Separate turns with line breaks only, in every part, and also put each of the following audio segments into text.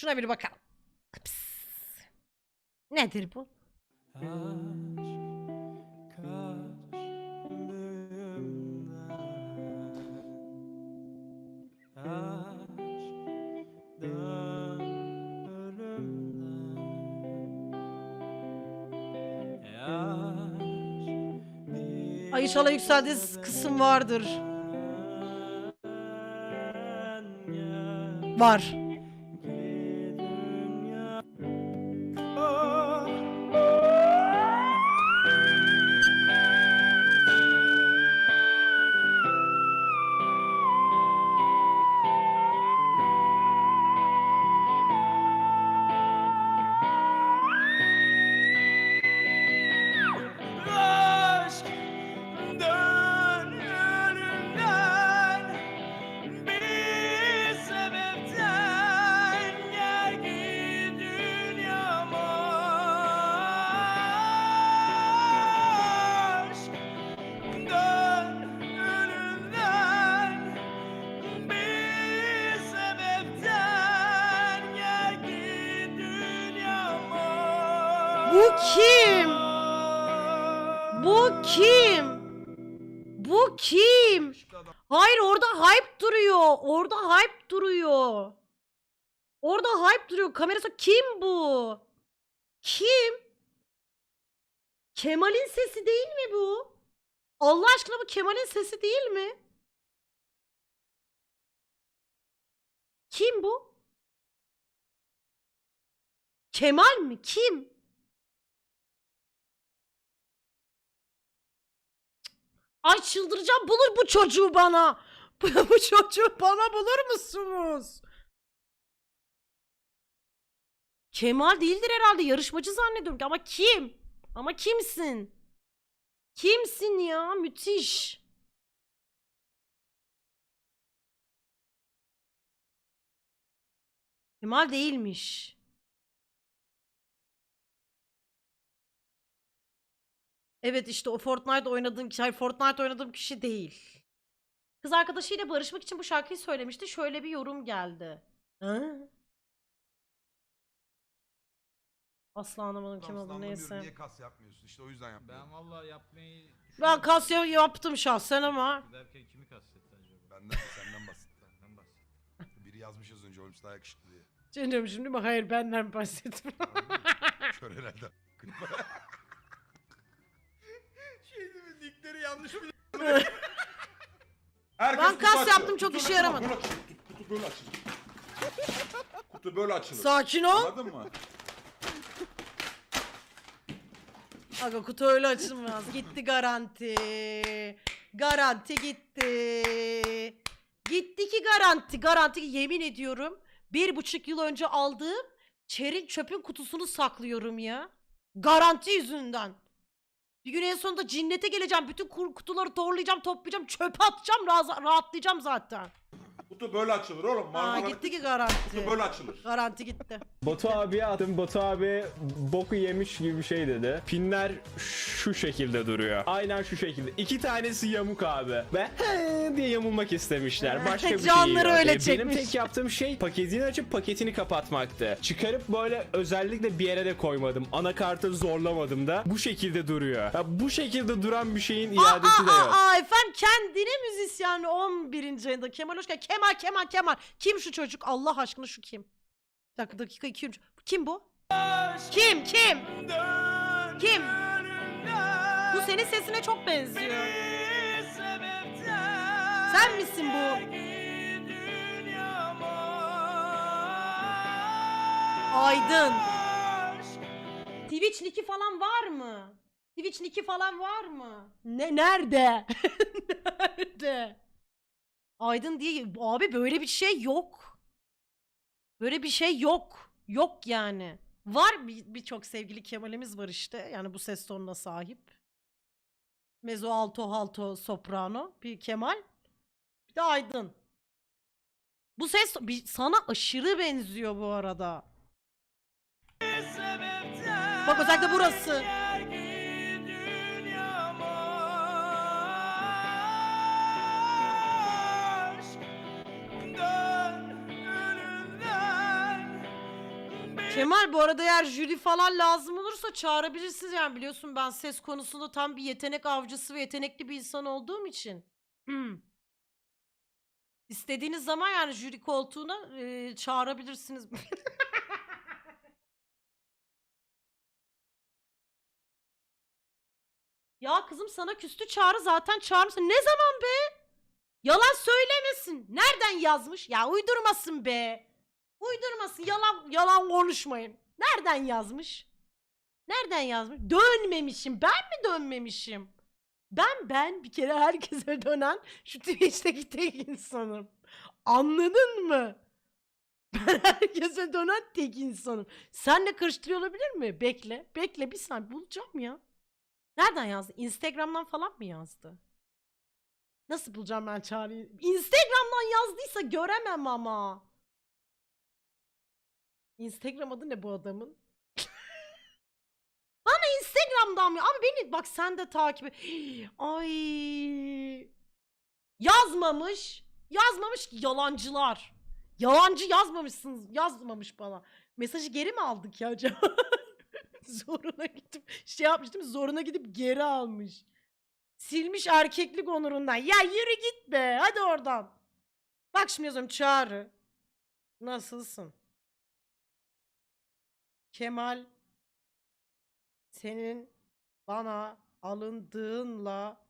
Şuna bir bakalım. Ps. Nedir bu? Ay inşallah yükseldiği kısım vardır. Var. Kemal'in sesi değil mi? Kim bu? Kemal mi? Kim? Ay çıldıracağım bulur bu çocuğu bana. bu çocuğu bana bulur musunuz? Kemal değildir herhalde yarışmacı zannediyorum ki ama kim? Ama kimsin? Kimsin ya? Müthiş. Kemal değilmiş. Evet işte o Fortnite oynadığım kişi, hayır Fortnite oynadığım kişi değil. Kız arkadaşıyla barışmak için bu şarkıyı söylemişti. Şöyle bir yorum geldi. Hı? Asla anlamadım kim
Tamam,
olduğunu
anlamıyorum,
neyse.
Niye kas yapmıyorsun? İşte o yüzden yapmıyorum.
Ben vallahi yapmayı
Ben Casio yaptım şahsen ama.
derken kimi kastetti acaba?
Benden, senden bahsettim.
Benden bahsetti.
Biri yazmış az önce Holmes daha yakışıklı diye.
Canım şimdi mi? Hayır benden bahsetmiyorum.
Kör herhalde.
Şey değil mi? Dikleri yanlış mı?
Herkes
Ben
kutu
kas
açıyor.
yaptım, çok
Kutu
işe
böyle-
yaramadı.
Böyle açılır. Kutu, kutu böyle açılır. kutu böyle açılır.
Sakin ol.
Anladın mı?
Aga kutu öyle açılmaz. Gitti garanti. Garanti gitti. Gitti ki garanti. Garanti yemin ediyorum. Bir buçuk yıl önce aldığım çerin çöpün kutusunu saklıyorum ya. Garanti yüzünden. Bir gün en sonunda cinnete geleceğim. Bütün kutuları torlayacağım, toplayacağım, çöpe atacağım, rahat- rahatlayacağım zaten.
Kutu böyle açılır oğlum.
Aa
Marmara
gitti ki garanti.
kutu böyle açılır.
Garanti gitti.
Batu abiye attım. Batu abi boku yemiş gibi bir şey dedi. Pinler şu şekilde duruyor. Aynen şu şekilde. İki tanesi yamuk abi. Ve he diye yamulmak istemişler. Başka bir şey
Canları
yok.
öyle
Benim
çekmiş.
tek yaptığım şey paketini açıp paketini kapatmaktı. Çıkarıp böyle özellikle bir yere de koymadım. Anakartı zorlamadım da. Bu şekilde duruyor. Ya bu şekilde duran bir şeyin iadesi de
aa,
yok.
aa, efendim kendine müzisyen 11. ayında Kemal hoş geldin. Kemal Kemal Kemal. Kim şu çocuk? Allah aşkına şu kim? Dakika dakika iki üç. Kim bu? Kim kim? Kim? Bu senin sesine çok benziyor. Sen misin bu? Aydın. Twitch nicki falan var mı? Twitch nicki falan var mı? Ne nerede? nerede? Aydın diye abi böyle bir şey yok. Böyle bir şey yok. Yok yani. Var bir- birçok sevgili Kemal'imiz var işte. Yani bu ses tonuna sahip. Mezzo alto alto soprano bir Kemal. Bir de Aydın. Bu ses bir, sana aşırı benziyor bu arada. Bak özellikle burası. Kemal bu arada eğer jüri falan lazım olursa çağırabilirsiniz yani biliyorsun ben ses konusunda tam bir yetenek avcısı ve yetenekli bir insan olduğum için. Hmm. İstediğiniz zaman yani jüri koltuğuna e, çağırabilirsiniz. ya kızım sana küstü çağrı zaten çağırmışsın. Ne zaman be? Yalan söylemesin. Nereden yazmış? Ya uydurmasın be. Uydurmasın. Yalan yalan konuşmayın. Nereden yazmış? Nereden yazmış? Dönmemişim. Ben mi dönmemişim? Ben ben bir kere herkese dönen şu Twitch'teki tek insanım. Anladın mı? Ben herkese dönen tek insanım. Senle karıştırıyor olabilir mi? Bekle. Bekle bir saniye bulacağım ya. Nereden yazdı? Instagram'dan falan mı yazdı? Nasıl bulacağım ben Çağrı'yı? Instagram'dan yazdıysa göremem ama. Instagram adı ne bu adamın? Bana Instagram'dan mı? Abi beni bak sen de takip. Ay. Yazmamış. Yazmamış ki yalancılar. Yalancı yazmamışsınız. Yazmamış bana. Mesajı geri mi aldık ya acaba? zoruna gidip şey yapmış değil mi? Zoruna gidip geri almış. Silmiş erkeklik onurundan. Ya yürü git be. Hadi oradan. Bak şimdi yazıyorum çağrı. Nasılsın? Kemal senin bana alındığınla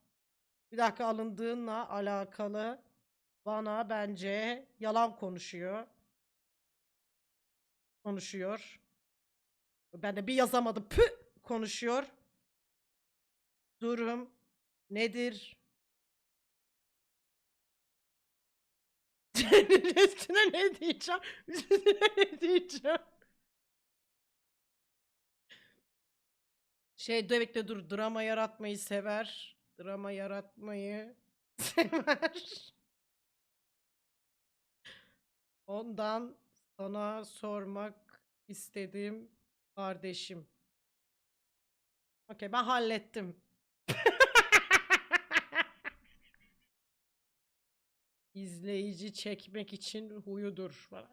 bir dakika alındığınla alakalı bana bence yalan konuşuyor. Konuşuyor. Ben de bir yazamadım. Pü konuşuyor. Durum nedir? Üstüne ne diyeceğim? Ne diyeceğim? Şey dur bekle dur drama yaratmayı sever. Drama yaratmayı sever. Ondan sana sormak istedim kardeşim. Okey ben hallettim. İzleyici çekmek için huyudur falan.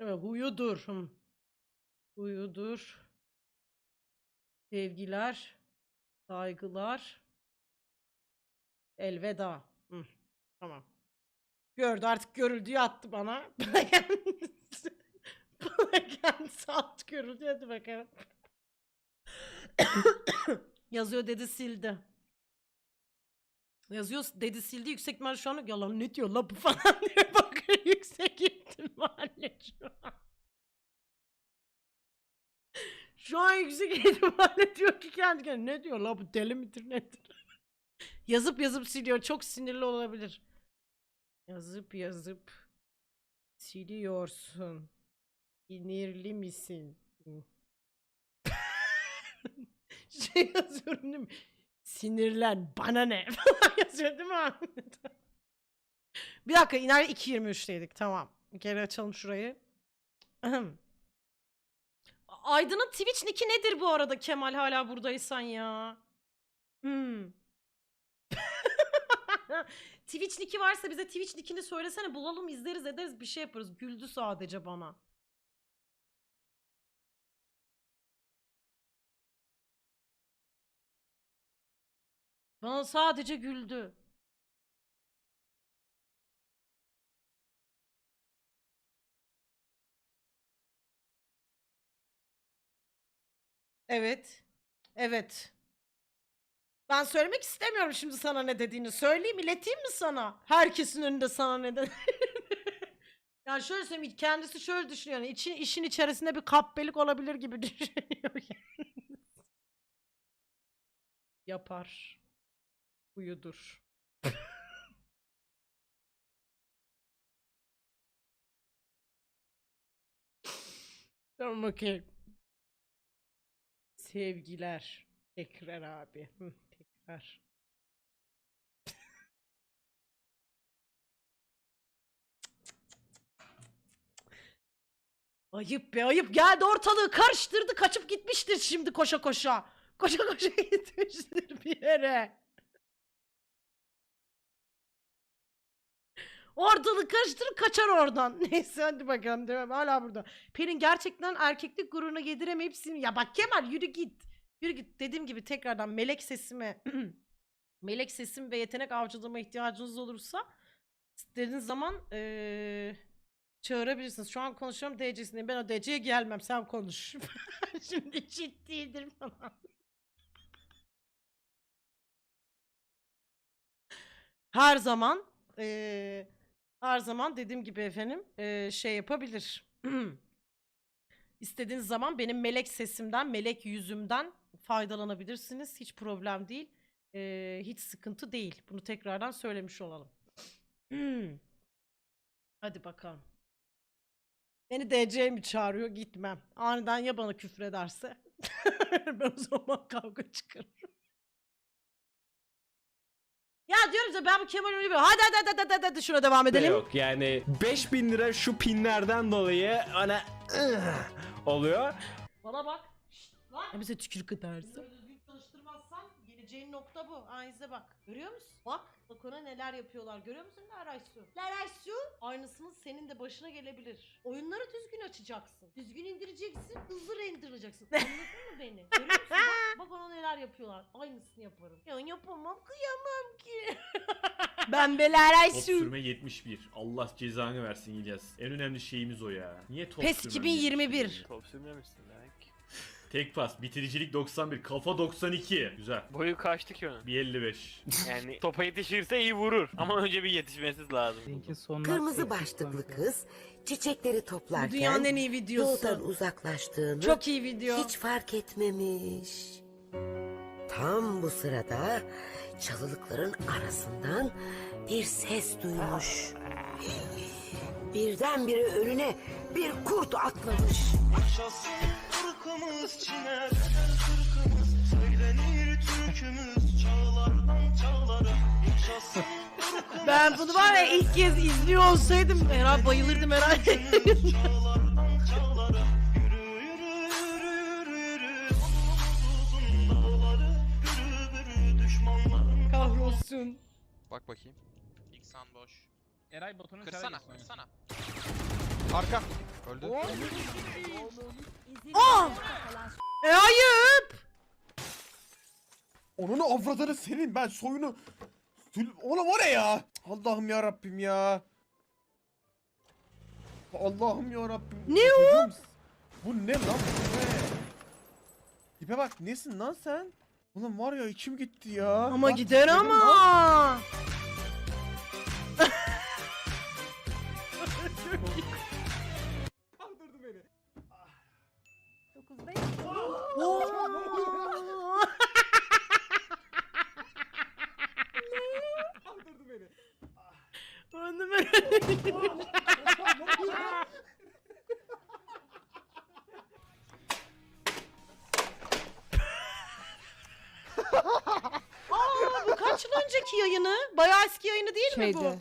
huyudur. Huyudur. Sevgiler, saygılar. Elveda. Hı, tamam. Gördü artık görüldüğü attı bana. Bana kendisi, bana kendisi attı görüldü hadi bakalım. Yazıyor dedi sildi. Yazıyor dedi sildi yüksek ihtimalle şu an yalan ne diyor la bu falan diye bakıyor yüksek ihtimalle şu an. Şu an yüksek ihtimalle diyor ki kendi kendine ne diyor la bu deli midir nedir? yazıp yazıp siliyor çok sinirli olabilir. Yazıp yazıp siliyorsun. Sinirli misin? Şey yazıyorum değil mi? Sinirlen bana ne falan yazıyor değil mi? Bir dakika iner 2.23'teydik tamam. Kere açalım şurayı. Aydın'ın Twitch nick'i nedir bu arada Kemal hala buradaysan ya? Hmm. Twitch nick'i varsa bize Twitch nick'ini söylesene bulalım izleriz ederiz bir şey yaparız. Güldü sadece bana. Bana sadece güldü. Evet. Evet. Ben söylemek istemiyorum şimdi sana ne dediğini. Söyleyeyim, ileteyim mi sana? Herkesin önünde sana ne dediğini. yani şöyle söyleyeyim, kendisi şöyle düşünüyor. Yani için, işin içerisinde bir kapbelik olabilir gibi düşünüyor. Yapar. Uyudur. tamam okey. Sevgiler. Tekrar abi. Tekrar. Ayıp be ayıp geldi ortalığı karıştırdı kaçıp gitmiştir şimdi koşa koşa. Koşa koşa gitmiştir bir yere. Ortalık karıştırır kaçar oradan. Neyse hadi bakalım devam. Hala burada. Pelin gerçekten erkeklik gururuna yediremeyip sin- Ya bak Kemal yürü git. Yürü git. Dediğim gibi tekrardan melek sesime melek sesim ve yetenek avcılığıma ihtiyacınız olursa istediğiniz zaman eee, çağırabilirsiniz. Şu an konuşuyorum DC'sindeyim. Ben o DC'ye gelmem. Sen konuş. Şimdi ciddiydir falan. Her zaman eee, her zaman dediğim gibi efendim eee, şey yapabilir. İstediğiniz zaman benim melek sesimden, melek yüzümden faydalanabilirsiniz. Hiç problem değil. Eee, hiç sıkıntı değil. Bunu tekrardan söylemiş olalım. Hadi bakalım. Beni DC mi çağırıyor? Gitmem. Aniden ya bana küfür ederse? ben o zaman kavga çıkarırım. Ya diyorum size ben bu Kemal öyle bir hadi hadi hadi hadi hadi, hadi şuna devam
de
edelim.
yok. Yani 5000 lira şu pinlerden dolayı hani ıh, oluyor.
Bana bak. Şşt, lan. Ya bize tükürük edersin. Böyle düzgün çalıştırmazsan geleceğin nokta bu. Aynıza bak. Görüyor musun? Bak. Bak ona neler yapıyorlar. Görüyor musun Laraysu? Laraysu. Aynısının senin de başına gelebilir. Oyunları düzgün açacaksın. Düzgün indireceksin. Hızlı renderlayacaksın. Anladın mı beni? Görüyor musun? Bak, bak ona neler yapıyorlar. Aynısını yaparım. Ya yapamam. Kıyamam ki. ben be
Top sürme 71. Allah cezanı versin İlyas. En önemli şeyimiz o ya. Niye top
PES
sürmem
2021.
71?
Top sürmemişsin demek.
Tek pas, bitiricilik 91, kafa 92. Güzel.
Boyu kaçtı ki onun.
1.55.
Yani topa yetişirse iyi vurur. Ama önce bir yetişmesi lazım.
Kırmızı başlıklı kız çiçekleri
Bu
toplarken
dünyanın en iyi videosu.
doğudan uzaklaştığını
Çok iyi video.
hiç fark etmemiş. Tam bu sırada çalılıkların arasından bir ses duymuş. Birdenbire önüne bir kurt atlamış.
Irkımız çiner Türkümüz Söylenir türkümüz Çağlardan çağlara Yaşasın
Ben bunu var ya ilk kez izliyor olsaydım herhalde bayılırdım herhalde.
Çağlardan çağlara Yürü yürü yürü yürü yürü Uzun dağları Bürü bürü düşmanların
Kahrolsun.
Bak bakayım.
İksan boş.
Eray botunun
Kırsana kırsana.
Arka. Öldü.
Aa! E ayıp.
Onun avradını senin ben soyunu... Oğlum o ne ya? Allah'ım ya Rabbim ya. Allah'ım ya Rabbim.
Ne o?
Bu ne lan? Bu ne? Tipe bak nesin lan sen? Oğlum var ya içim gitti ya.
Ama
Bak,
gider
dedim lan. Kaldırdı beni.
Onu ben- Aa bu kaç yıl önceki yayını? Bayağı eski yayını değil mi bu?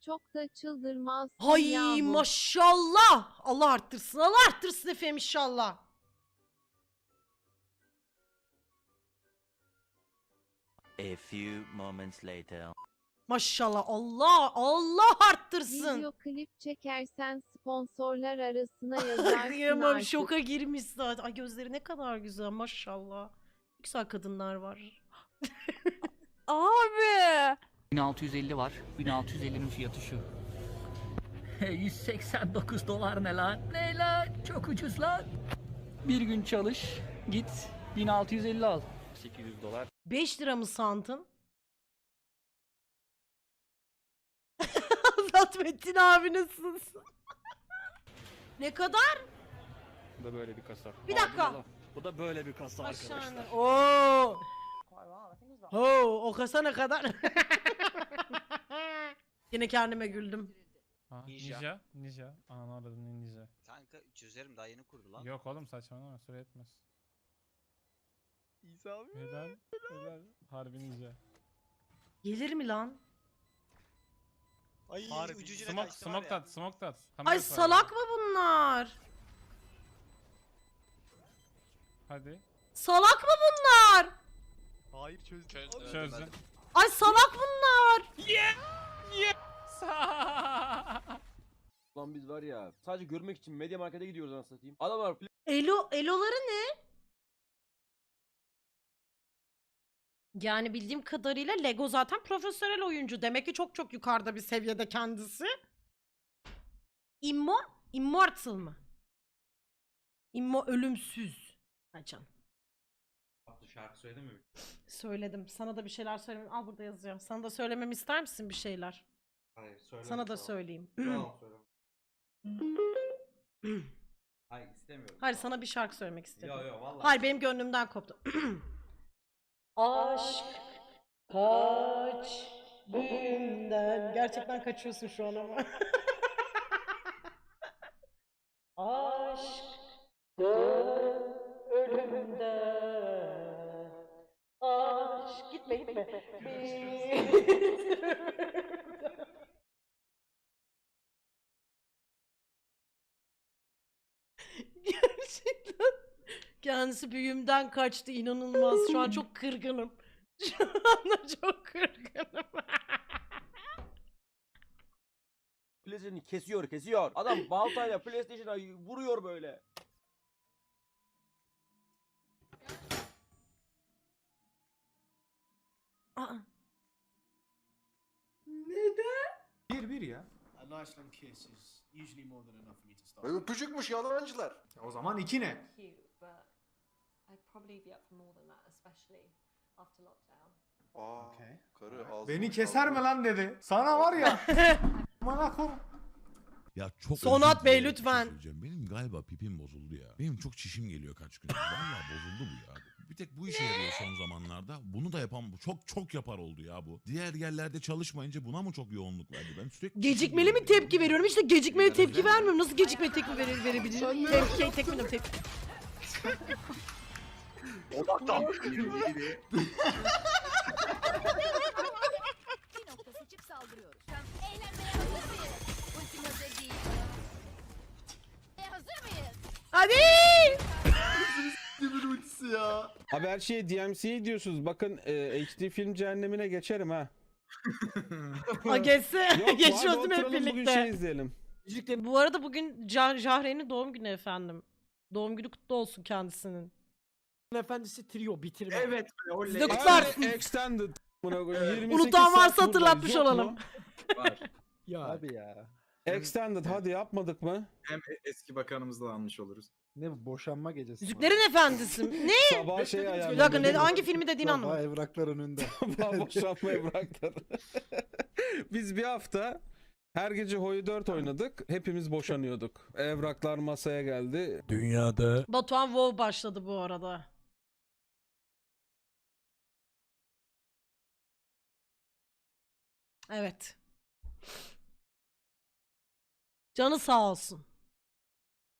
Çok da çıldırmaz.
Hay maşallah. Allah arttırsın. Allah arttırsın efendim inşallah.
A few moments later
Maşallah Allah Allah arttırsın.
Video klip çekersen sponsorlar arasına yazarsın
Kıyamam
artık.
şoka girmiş zaten. Ay gözleri ne kadar güzel maşallah. Ne Güzel kadınlar var.
Abi.
1650 var. 1650'nin fiyatı şu. 189 dolar ne lan? Ne lan? Çok ucuz lan. Bir gün çalış, git 1650 al.
800 dolar.
5 lira mı sandın? Azat Metin abi nasılsın? ne kadar?
Bu da böyle bir kasa.
Bir dakika.
Bu da böyle bir kasa
Aşağına. Oo. Oo, o kasa ne kadar? Yine kendime güldüm.
Ninja. Ninja. Ninja. Ananı aradım ninja.
Kanka çözerim daha yeni kurdu lan.
Yok oğlum saçmalama süre etmez.
İsa abi.
Helal. Helal. Harbi ninja.
Gelir mi lan?
Ay
Harbi.
ucucuna
Smoke,
kaçtı var
smoke
ya.
tat, smoke tat.
Ay
Kamera sahibi.
salak mı bunlar?
Hadi.
Salak mı bunlar?
Hayır çözdü.
Çözdüm.
Ay salak bunlar.
Lan biz var ya sadece görmek için medya markete gidiyoruz anasını satayım. Adamlar
Elo, eloları ne? Yani bildiğim kadarıyla Lego zaten profesyonel oyuncu. Demek ki çok çok yukarıda bir seviyede kendisi. Immo, immortal mı? Immo ölümsüz. Ha canım.
Şarkı söyledin mi?
Söyledim. Sana da bir şeyler söylemem. Al burada yazıyor. Sana da söylememi ister misin bir şeyler?
Hayır söyle.
Sana da söyleyeyim.
söyle. Hayır istemiyorum.
Hayır sana bir şarkı söylemek istedim.
Yo yo vallahi.
Hayır benim gönlümden koptu. Aşk kaç büyümden. Gerçekten kaçıyorsun şu an ama. Aşk ölümden. Aşk gitme gitme. Gerçekten kendisi büyümden kaçtı inanılmaz. Şu an çok kırgınım. Şu anda çok kırgınım.
PlayStation'ı kesiyor kesiyor. Adam baltayla PlayStation'a vuruyor böyle.
Aa,
Bir bir ya.
Öpücükmüş yalancılar.
O zaman iki ne?
Aa, karı ağzını
Beni keser mi lan dedi. Sana var ya. Bana kor.
Ya çok
Sonat
özür
Bey,
dilerim, bir şey
lütfen.
söyleyeceğim. Benim galiba pipim bozuldu ya. Benim çok çişim geliyor kaç gündür. Vallahi bozuldu bu ya. Bir tek bu işe yarıyor son zamanlarda. Bunu da yapan bu. Çok çok yapar oldu ya bu. Diğer yerlerde çalışmayınca buna mı çok yoğunluk verdi? Ben sürekli
gecikmeli mi tepki veriyorum? İşte gecikmeli tepki vermiyorum. Nasıl gecikmeli tepki verir, verebilirim? Tepki, tepki, tepki, tepki.
Bir nokta seçip saldırıyoruz. Eğlenmeye hazır mıyız? Ultim hazır değil. E, hazır mıyız?
Hadi!
Abi her şeye DMC'ye diyorsunuz. Bakın e, HD film cehennemine geçerim ha.
Ha geçse.
Yok,
hep
oturalım bugün
birlikte?
şey izleyelim.
Bu arada bugün Jah- Jahre'nin doğum günü efendim. Doğum günü kutlu olsun kendisinin.
Efendisi trio bitirme.
Evet.
Siz de.
Abi, Extended. Buna koyayım, 28
Unutan varsa hatırlatmış olalım.
mu?
Ya.
Abi ya.
Extended hadi yapmadık mı?
Hem eski bakanımızla almış oluruz.
Ne boşanma gecesi.
Yüzüklerin Efendisi mi? Ne?
Sabah şey
Bir
ayarladım.
dakika ne, hangi filmi dediğini
Sabah
anlamadım.
evraklar önünde.
Boşanmayı bıraktılar. Biz bir hafta her gece Hoyu 4 oynadık. Hepimiz boşanıyorduk. Evraklar masaya geldi.
Dünyada
Batuhan WoW başladı bu arada. Evet. Canı sağ olsun.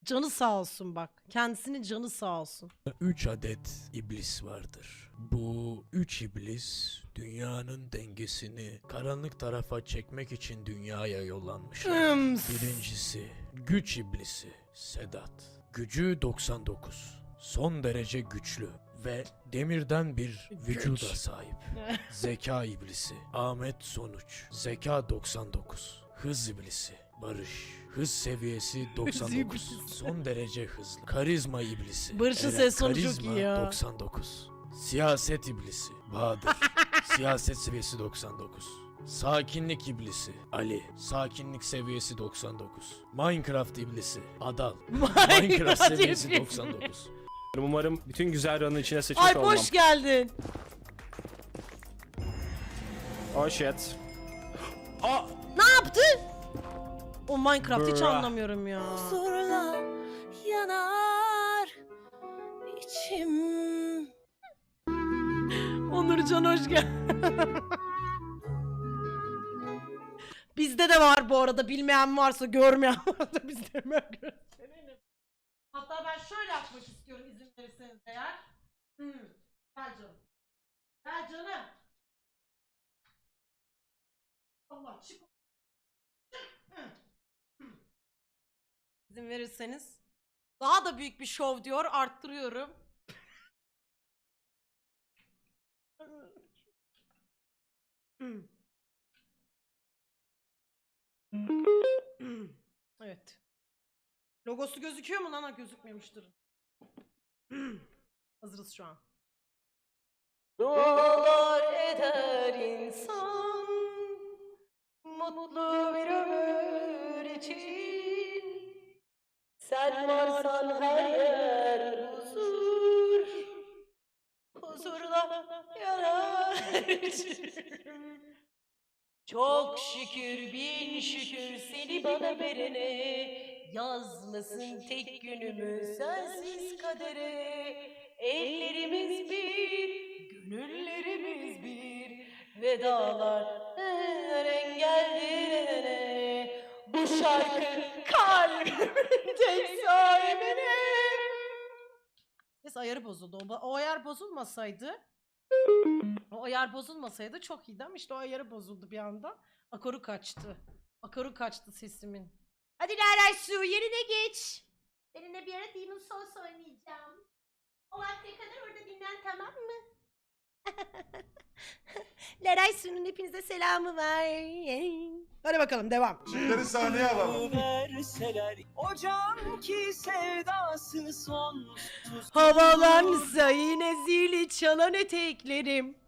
Canı sağ olsun bak. Kendisinin canı sağ olsun.
3 adet iblis vardır. Bu 3 iblis dünyanın dengesini karanlık tarafa çekmek için dünyaya yollanmışlar. Birincisi güç iblisi Sedat. Gücü 99. Son derece güçlü ve demirden bir vücuda sahip. Zeka iblisi Ahmet Sonuç. Zeka 99. Hız iblisi Barış. Hız seviyesi 99.
iblisi.
Son derece hızlı. Karizma iblisi.
Barış'ın
Eren.
ses tonu çok
Karizma
iyi ya.
99. Siyaset iblisi Bahadır. Siyaset seviyesi 99. Sakinlik iblisi Ali. Sakinlik seviyesi 99. Minecraft iblisi Adal. Minecraft seviyesi
iblisi.
99.
Umarım bütün güzel ranın içine sıçmış
Ay hoş geldin.
Oh shit.
Ne yaptı? O Minecraft hiç anlamıyorum ya.
yanar içim.
Onurcan hoş geldin. Bizde de var bu arada. Bilmeyen varsa, görmeyen varsa biz de hemen gösterelim. Hatta ben şöyle yapmak istiyorum izin verirseniz eğer. Hmm. Gel canım. Gel canım. Allah çık. İzin verirseniz. Daha da büyük bir şov diyor. Arttırıyorum. Evet. Logosu gözüküyor mu lan? Ha, Gözükmemiştir. Hazırız şu an. Dualar eder insan Mutlu bir ömür için Sen varsan her yer huzur Huzurla içim. Çok şükür bin şükür seni bana verene Yazmasın tek günümü sensiz kadere Ellerimiz bir, gönüllerimiz bir Vedalar her engellerine Bu şarkı kalbimin tek sahibine Ses ayarı bozuldu. O, o ayar bozulmasaydı o ayar bozulmasaydı çok iyiydi ama işte o ayarı bozuldu bir anda. Akoru kaçtı. Akoru kaçtı sesimin. Hadi Leray Su yerine geç. Seninle bir ara Demon Souls oynayacağım. O vakte kadar orada dinlen tamam mı? Leray Su'nun hepinize selamı var. Hadi bakalım devam.
Çiftleri sahneye alalım.
Verseler ki sevdası sonsuz
Havalansa yine zili çalan eteklerim.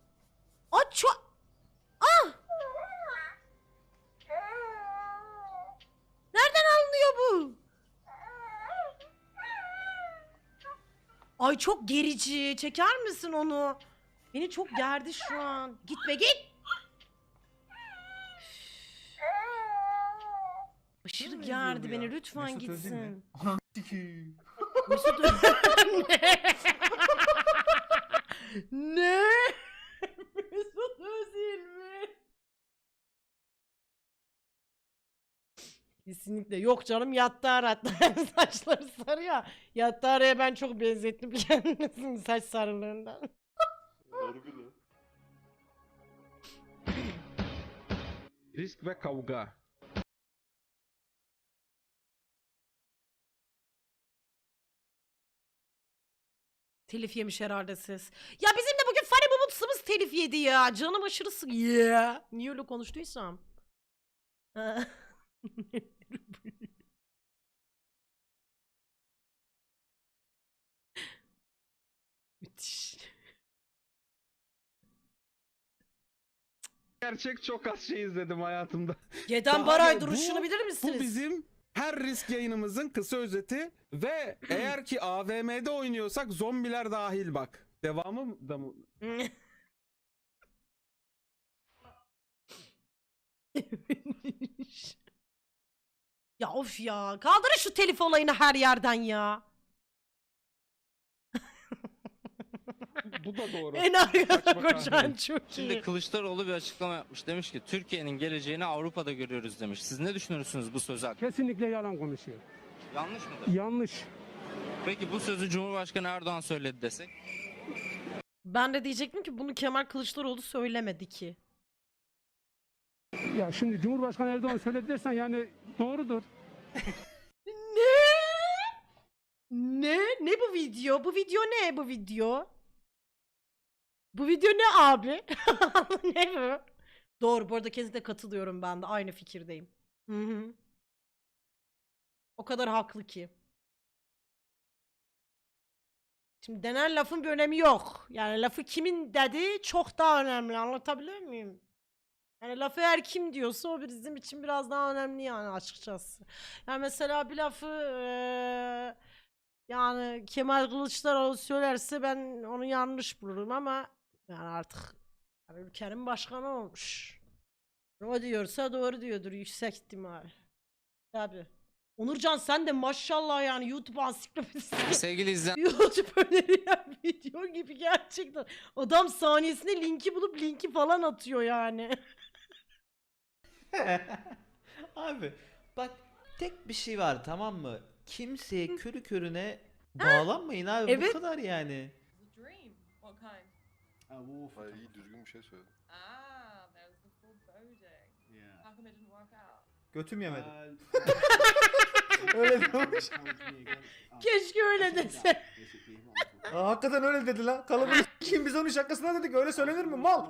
Aa çok... Ah! Nereden anlıyor bu? Ay çok gerici. Çeker misin onu? Beni çok gerdi şu an. Git be git. Aşırı gerdi beni. Lütfen
Mesut Özil mi?
gitsin. Mesut Ö- ne? Mesut Özil mi? Kesinlikle yok canım Yattara hatta saçları sarı ya. Yattara'ya ben çok benzettim kendisini saç sarılığından.
Risk ve kavga.
Telif yemiş herhalde ses. Ya bizim de bugün Funny Moments'ımız telif yedi ya. Canım aşırı sık. Yeah. Niye öyle konuştuysam?
Gerçek çok az şey izledim hayatımda.
Daha
Baray duruşunu
Bu-
bilir
Bu
misiniz?
bizim her risk yayınımızın kısa özeti ve eğer ki AVM'de oynuyorsak zombiler dahil bak. Devamı da mı?
ya of ya. Kaldırın şu telif olayını her yerden ya.
Bu da doğru.
En arkada
Saçma
koşan
kahve.
çok
Şimdi
iyi.
Kılıçdaroğlu bir açıklama yapmış. Demiş ki Türkiye'nin geleceğini Avrupa'da görüyoruz demiş. Siz ne düşünürsünüz bu söz hakkında?
Kesinlikle yalan konuşuyor.
Yanlış mıdır?
Yanlış.
Peki bu sözü Cumhurbaşkanı Erdoğan söyledi desek?
Ben de diyecektim ki bunu Kemal Kılıçdaroğlu söylemedi ki.
Ya şimdi Cumhurbaşkanı Erdoğan söyledi dersen yani doğrudur.
Ne? Ne? Ne bu video? Bu video ne bu video? Bu video ne abi? ne bu? Doğru bu arada kesinlikle katılıyorum ben de aynı fikirdeyim. Hı hı. O kadar haklı ki. Şimdi denen lafın bir önemi yok. Yani lafı kimin dediği çok daha önemli. Anlatabiliyor muyum? Yani lafı her kim diyorsa o bizim için biraz daha önemli yani açıkçası. Yani mesela bir lafı eee, yani Kemal Kılıçdaroğlu söylerse ben onu yanlış bulurum ama yani artık yani ülkenin başkanı olmuş. O diyorsa doğru diyordur yüksek ihtimal. Tabi. Onurcan sen de maşallah yani YouTube ansiklopedisi.
Sevgili izleyen
YouTube önerilen video gibi gerçekten. Adam saniyesinde linki bulup linki falan atıyor yani.
Abi bak tek bir şey var tamam mı? Kimseye körü körüne bağlanmayın abi
Evet.
bu kadar yani.
Dream. What kind?
Hayır iyi düzgün bir şey söyle.
Ah, there's the full project. How come it didn't work out?
Götüm yemedi.
Öyle demiş.
Keşke öyle dese.
Aa, hakikaten öyle dedi lan. Kalıbını kim biz onun şakasına dedik öyle söylenir mi mal?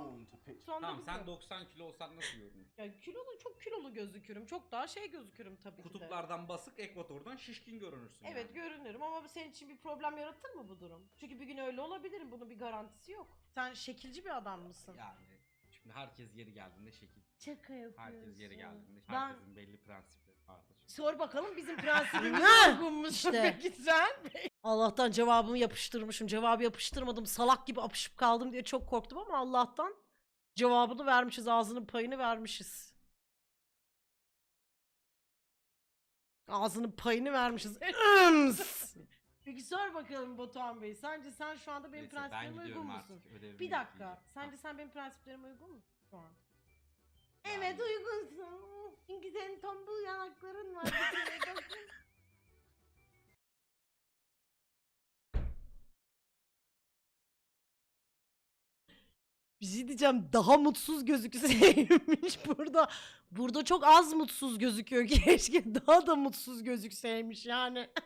Şu anda
Tamam sen
bilmiyorum.
90 kilo olsan nasıl görünürsün?
Ya kilolu çok kilolu gözükürüm. Çok daha şey gözükürüm tabii ki de.
Kutuplardan basık, ekvatordan şişkin görünürsün.
Evet
yani.
görünürüm ama senin için bir problem yaratır mı bu durum? Çünkü bir gün öyle olabilirim. Bunun bir garantisi yok. Sen şekilci bir adam mısın?
Yani şimdi herkes yeri geldiğinde şekil.
Şaka yapıyorsun.
Herkes yeri geldiğinde
Ben-
herkesin belli prensipleri vardır.
Sor bakalım bizim prensibimize uygun
işte.
peki sen? Allah'tan cevabımı yapıştırmışım. Cevabı yapıştırmadım. Salak gibi apışıp kaldım diye çok korktum ama Allah'tan cevabını vermişiz. Ağzının payını vermişiz. Ağzının payını vermişiz. Ims! Peki sor bakalım Batuhan Bey. Sence sen şu anda benim
Neyse, ben
prensiplerime uygun
gidiyorum
musun?
artık. ödevimi
Bir dakika.
yükleyeceğim.
Sence sen benim prensiplerime uygun musun şu an? Evet uygunsun. Çünkü senin tombul yanakların var. Bir kere bakın. Bir şey diyeceğim daha mutsuz gözükseymiş burada. Burada çok az mutsuz gözüküyor. Keşke daha da mutsuz gözükseymiş yani.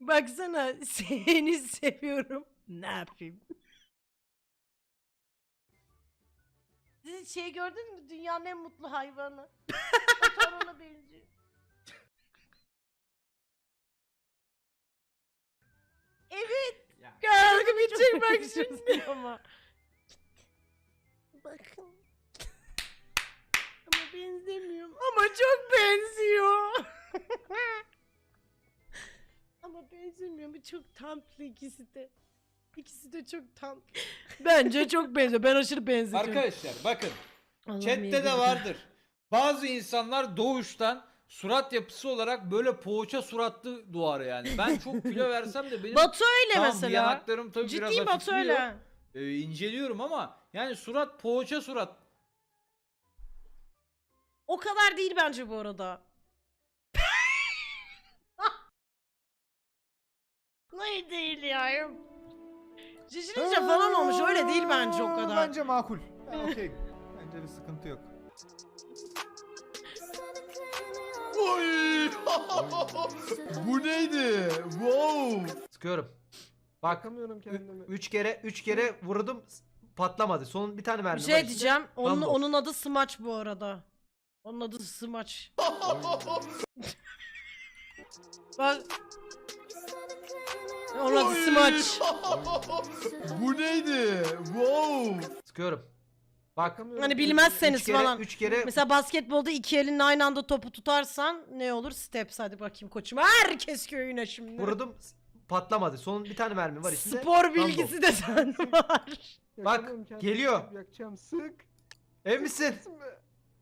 Baksana seni seviyorum. Ne yapayım? Siz şey gördün mü? Dünyanın en mutlu hayvanı. Motor ona benziyor. Evet.
Ya.
Kargı bitecek bak şimdi ama. Bakın. Ama benzemiyorum. Ama çok benziyor. ama benzemiyor. Bu çok tatlı ikisi de. İkisi de çok tatlı. Bence çok benziyor. Ben aşırı benzetiyorum.
Arkadaşlar bakın
Allah'ım
chatte de vardır. Bazı insanlar doğuştan surat yapısı olarak böyle poğaça suratlı doğar yani. Ben çok kilo versem de benim
Batu öyle
tamam,
mesela.
yanaklarım tabii biraz
Ciddi Batu
hafifliyor.
öyle.
Ee, inceliyorum ama yani surat poğaça surat.
O kadar değil bence bu arada. Hayır değil ya. Şişirince falan olmuş öyle değil bence o kadar.
Bence makul. Okey. Bence bir sıkıntı yok.
Oy! Bu neydi? Wow!
Sıkıyorum. Bak
Bakamıyorum kendime.
3 kere 3 kere vurdum patlamadı. Son bir tane mermi
Bir şey diyeceğim. Onun,
Rambo.
onun adı Smaç bu arada. Onun adı Smaç. Bak. Onun adı Smaç.
Bu neydi? Wow!
Sıkıyorum. Bak
Hani bilmezseniz
üç kere,
falan.
3 kere
Mesela basketbolda iki elinle aynı anda topu tutarsan ne olur? Steps hadi bakayım koçum. Herkes köyüne şimdi.
vurdum patlamadı. Son bir tane mermi var içinde.
Spor
Rambo.
bilgisi de sende var.
Bak geliyor.
Yakacağım sık.
Emin misin?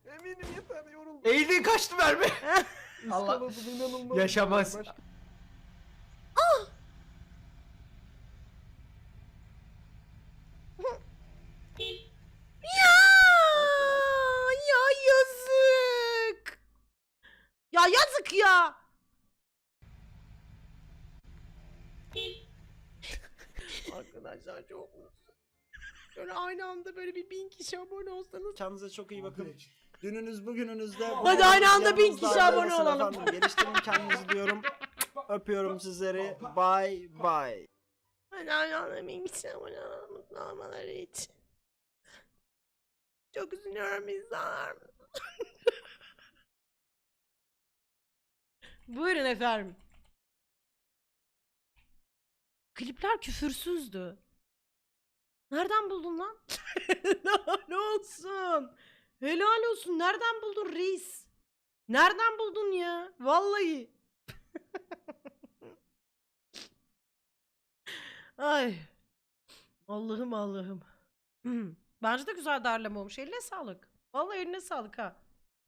Eminim yeter yoruldum.
Eğildin kaçtı mermi. Allah.
İnanılmaz.
Yaşamaz.
Başka-
Ya, ya yazık. Ya yazık ya. Arkadaşlar çok mutsuz. Şöyle aynı anda böyle bir bin kişi abone olsanız.
Kendinize çok iyi bakın. Dününüz bugününüzde.
Hadi aynı anda bin kişi abone olalım.
Geliştirin kendinizi diyorum. Öpüyorum sizleri. Bye bye.
Hadi aynı anda bin kişi abone olalım mutlu olmaları için. Çok üzülüyorum insanlar. Buyurun efendim. Klipler küfürsüzdü. Nereden buldun lan? ne olsun? Helal olsun. Nereden buldun reis? Nereden buldun ya? Vallahi. Ay. Allah'ım Allah'ım. Bence de güzel derleme olmuş. Eline sağlık. Vallahi eline sağlık ha.